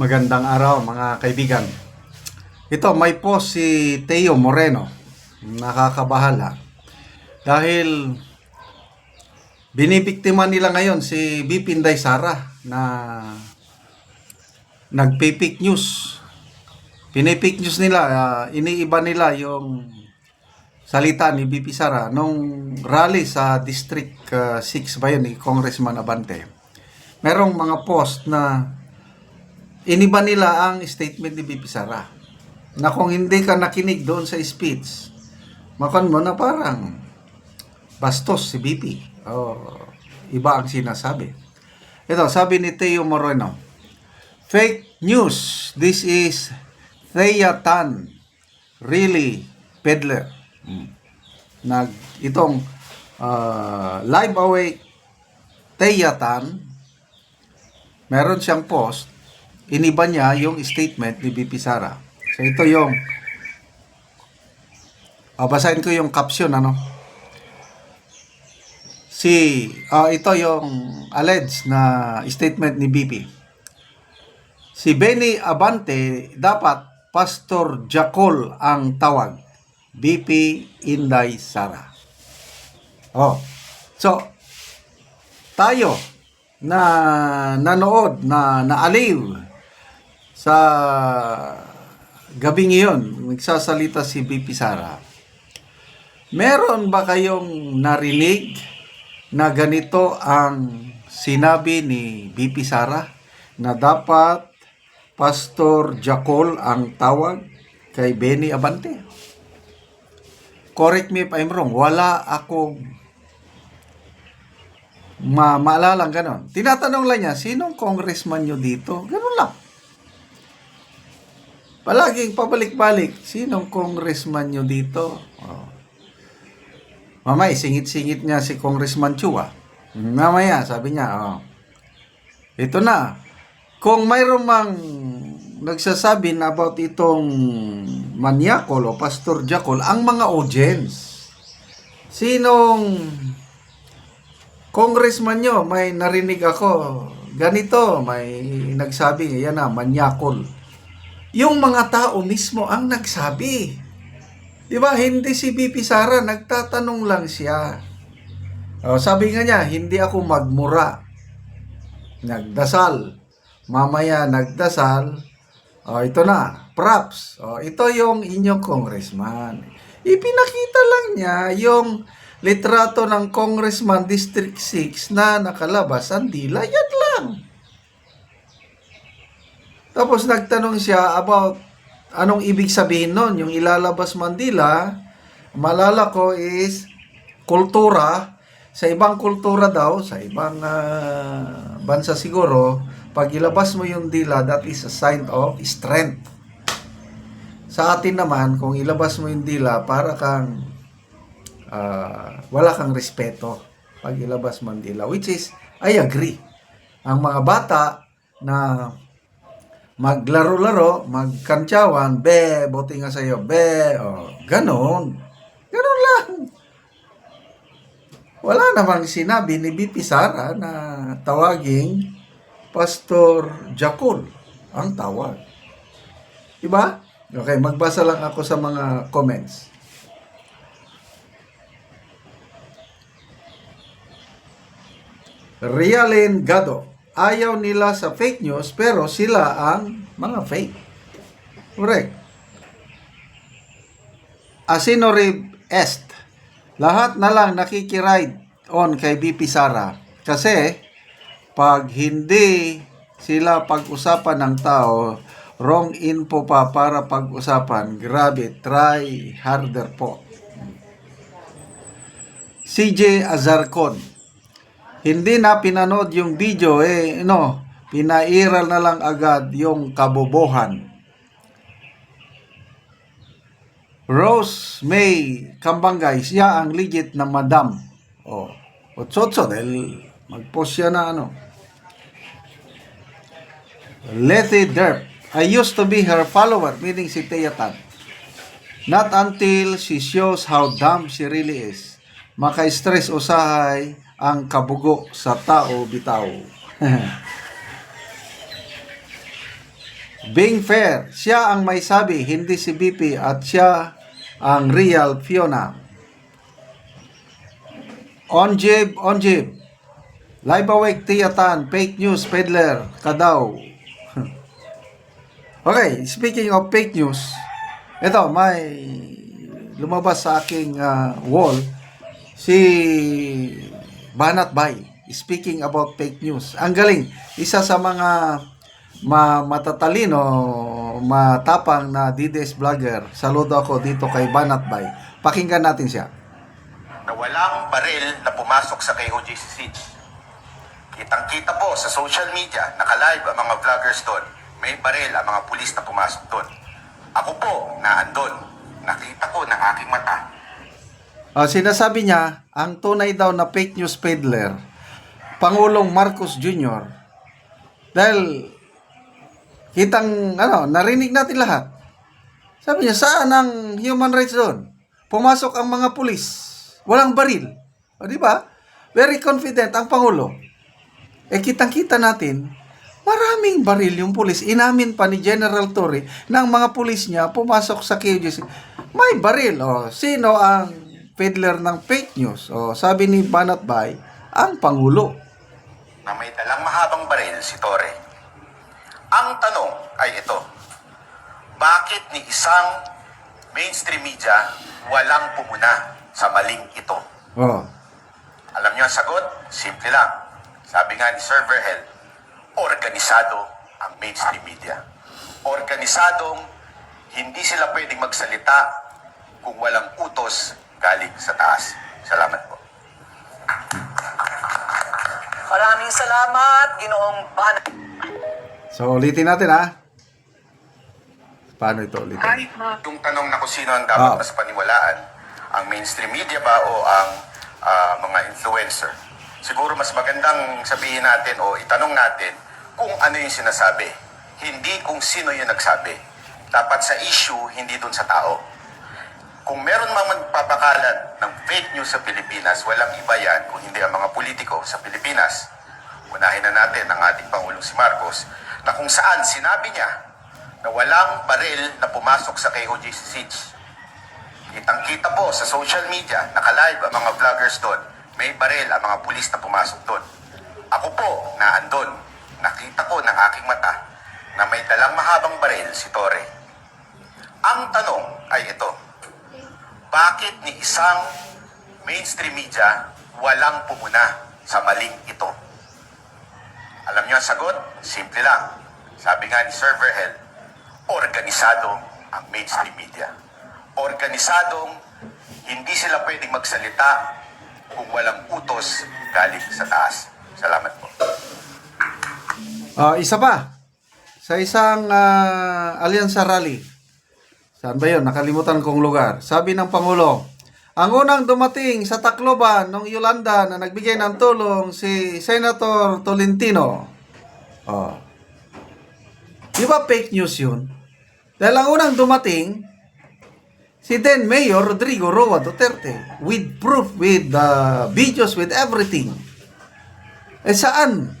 Magandang araw mga kaibigan. Ito, may post si Teo Moreno. Nakakabahala. Dahil binibiktima nila ngayon si Bipinday Sara na nagpipik news. Pinipik news nila, ah, iniiba nila yung salita ni BP Sara nung rally sa District ah, 6 ba yun ni Congressman Abante. Merong mga post na iniba nila ang statement ni BP Sara na kung hindi ka nakinig doon sa speech, makon mo na parang bastos si BP. O iba ang sinasabi. Ito, sabi ni Teo Moreno, Fake news. This is Thea Tan. Really, peddler. Hmm. Nag, itong uh, live awake Thea Tan, meron siyang post, iniba niya yung statement ni BP Sara. So ito yung ah, basahin ko yung caption ano. Si ah, ito yung alleged na statement ni BP. Si Benny Abante dapat Pastor Jacol ang tawag. BP Inday Sara. Oh. So tayo na nanood na naaliw sa gabing iyon, nagsasalita si BP Sara. Meron ba kayong narinig na ganito ang sinabi ni BP Sara na dapat Pastor Jacol ang tawag kay Benny Abante? Correct me if I'm wrong. Wala akong ma maalalang ganon. Tinatanong lang niya, sinong congressman nyo dito? Ganon lang. Palaging pabalik-balik, sinong congressman nyo dito? Oh. Mamaya, singit-singit niya si Congressman Chua. Mamaya, sabi niya, oh, ito na. Kung mayroon mang nagsasabi na about itong Manyakol o Pastor Jacol, ang mga audience, sinong congressman nyo, may narinig ako, ganito, may nagsabi, yan na, Manyakol. Yung mga tao mismo ang nagsabi. Di ba? Hindi si BP Sara, nagtatanong lang siya. O, sabi nga niya, hindi ako magmura. Nagdasal. Mamaya nagdasal. O, ito na, props. O, ito yung inyong congressman. Ipinakita lang niya yung litrato ng congressman District 6 na nakalabas ang dila. Yan lang. Tapos nagtanong siya about anong ibig sabihin nun. Yung ilalabas Mandila, malala ko is kultura. Sa ibang kultura daw, sa ibang ah, bansa siguro, pag ilabas mo yung dila, that is a sign of strength. Sa atin naman, kung ilabas mo yung dila, para kang ah, wala kang respeto pag ilabas mo dila. Which is, I agree. Ang mga bata na maglaro-laro, magkantsawan, be, buti nga sa'yo, be, oh, ganon. Ganon lang. Wala namang sinabi ni BP Sara na tawaging Pastor Jacol ang tawag. Diba? Okay, magbasa lang ako sa mga comments. Realin Gado. Ayaw nila sa fake news pero sila ang mga fake. Correct. Asinorib Est. Lahat na lang nakikiride on kay BP Sara. Kasi pag hindi sila pag-usapan ng tao, wrong info pa para pag-usapan. Grabe, try harder po. CJ Azarcon. Hindi na pinanood yung video eh, no, pinairal na lang agad yung kabobohan. Rose May Kambangay, siya ang legit na madam. Oh, otsotso dahil mag-post siya na ano. Letty Derp, I used to be her follower, meaning si Thea Tan. Not until she shows how dumb she really is. Maka-stress usahay ang kabugo sa tao bitaw. Being fair, siya ang may sabi, hindi si BP at siya ang real Fiona. On jib, on jib. Live awake tiyatan, fake news, peddler, ka daw. okay, speaking of fake news, ito, may lumabas sa aking ah, wall si Banat Bay speaking about fake news. Ang galing, isa sa mga ma matatalino, matapang na DDS vlogger. Saludo ako dito kay Banat Bay. Pakinggan natin siya. na walang baril na pumasok sa KOJCC. Kitang-kita po sa social media, naka-live ang mga vloggers doon. May baril ang mga pulis na pumasok doon. Ako po, naandun. Nakita ko ng aking mata. Ah, sinasabi niya, ang tunay daw na fake news peddler, Pangulong Marcos Jr. Dahil, kitang, ano, narinig natin lahat. Sabi niya, saan ang human rights doon? Pumasok ang mga pulis. Walang baril. O, di ba? Very confident ang Pangulo. Eh, kitang-kita natin, maraming baril yung pulis. Inamin pa ni General Torre ang mga pulis niya pumasok sa KOJC. May baril. O, sino ang peddler ng fake news? O, sabi ni Banat Bay, ang Pangulo. na may dalang mahabang baril si Torre. Ang tanong ay ito, bakit ni isang mainstream media walang pumuna sa maling ito? O, Alam niyo ang sagot? Simple lang. Sabi nga ni Sir Verhel, organisado ang mainstream media. Organisadong hindi sila pwedeng magsalita kung walang utos galing sa taas. Salamat po. Maraming salamat, Ginoong Banat. so, ulitin natin ha. Paano ito ulitin? Yung tanong na kung sino ang dapat Ah. mas paniwalaan, ang mainstream media ba o ang ah, mga influencer? Siguro mas magandang sabihin natin o itanong natin kung ano yung sinasabi. Hindi kung sino yung nagsabi. Dapat sa issue, hindi dun sa tao. Kung meron mang magpapakalat ng fake news sa Pilipinas, walang iba yan kung hindi ang mga politiko sa Pilipinas. Unahin na natin ang ating Pangulong si Marcos na kung saan sinabi niya na walang baril na pumasok sa KOJC Kitang-kita po sa social media, naka-live ang mga vloggers doon. May baril ang mga pulis na pumasok doon. Ako po, naandun. Nakita ko ng aking mata na may dalang mahabang baril si Torre. Ang tanong ay ito, bakit ni isang mainstream media walang pumuna sa maling ito? Alam niyo ang sagot? Simple lang. Sabi nga ni Sir Verhel, organisado ang mainstream media. Organisadong hindi sila pwedeng magsalita kung walang utos galing sa taas. Salamat po. Ah, isa pa. Sa isang ah, alyansa rally. Saan ba yun? Nakalimutan kong lugar. Sabi ng Pangulo, ang unang dumating sa Tacloban ng Yolanda na nagbigay ng tulong si Senator Tolentino. Oh. Di ba fake news yun? Dahil ang unang dumating, si then Mayor Rodrigo Roa Duterte with proof, with uh, videos, with everything. Eh saan?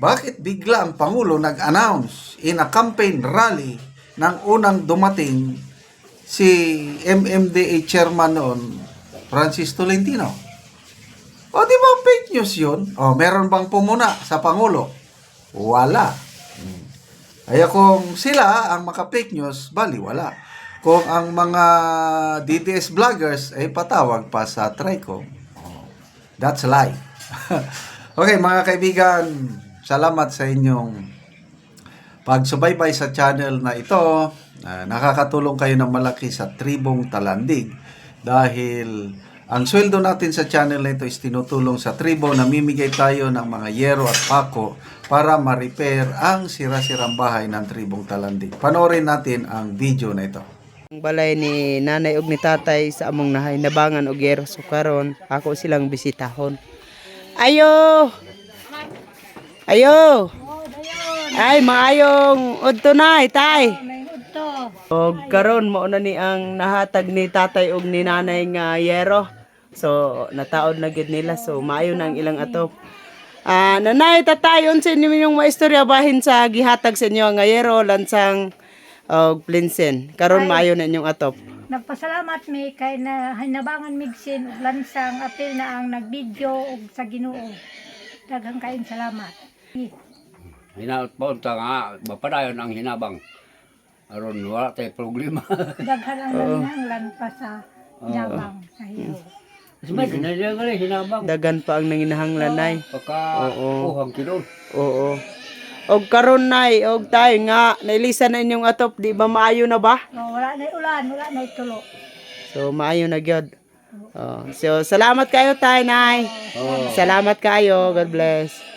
Bakit bigla ang Pangulo nag-announce in a campaign rally ng unang dumating si MMDA chairman noon, Francis Tolentino? O di ba fake news yun? O meron bang pumuna sa Pangulo? Wala. Kaya kung sila ang maka-fake news, bali wala. Kung ang mga DDS vloggers ay patawag pa sa TRICOM, that's lie. okay, mga kaibigan, salamat sa inyong pagsubaybay sa channel na ito. Ah, nakakatulong kayo ng malaki sa Tribong Talandig dahil ang sweldo natin sa channel na ito is tinutulong sa tribo. Namimigay tayo ng mga yero at pako para ma-repair ang sira-sirang bahay ng Tribong Talandig. Panoorin natin ang video na ito. Ang balay ni nanay ug ni tatay sa among nahay nabangan og yero so karon ako silang bisitahon. Ayo. Ayo. Ay maayong udto nay tay. Og karon mo na ni ang nahatag ni tatay ug ni nanay nga yero. So nataod na gid nila so maayo na ang ilang ato. Ah, nanay tatayon sa inyo yung maistorya bahin sa gihatag sa inyo nga yero lansang og plinsen. Karon maayo na inyong atop. Nagpasalamat mi kay na hinabangan migsin ug lansang apil na ang nagbidyo ug sa Ginoo. Daghang kaayong salamat. Hinapunta nga, mapadayon ang hinabang. Aron wala tayo problema. Daghan ang nanginahanglan pa sa yabang sa hiyo. Mas dinadyan ka rin, hinabang. Dagan pa ang nanginahanglan nay. Pagka Oo. uhang kilon. Oo. Og karon nay, og tayo nga nailisan na inyong atop, di ba maayo na ba? O, wala na ulan, wala na tulo. So maayo na gyud. Oh, so salamat kayo tay nay. Salamat kayo. God bless.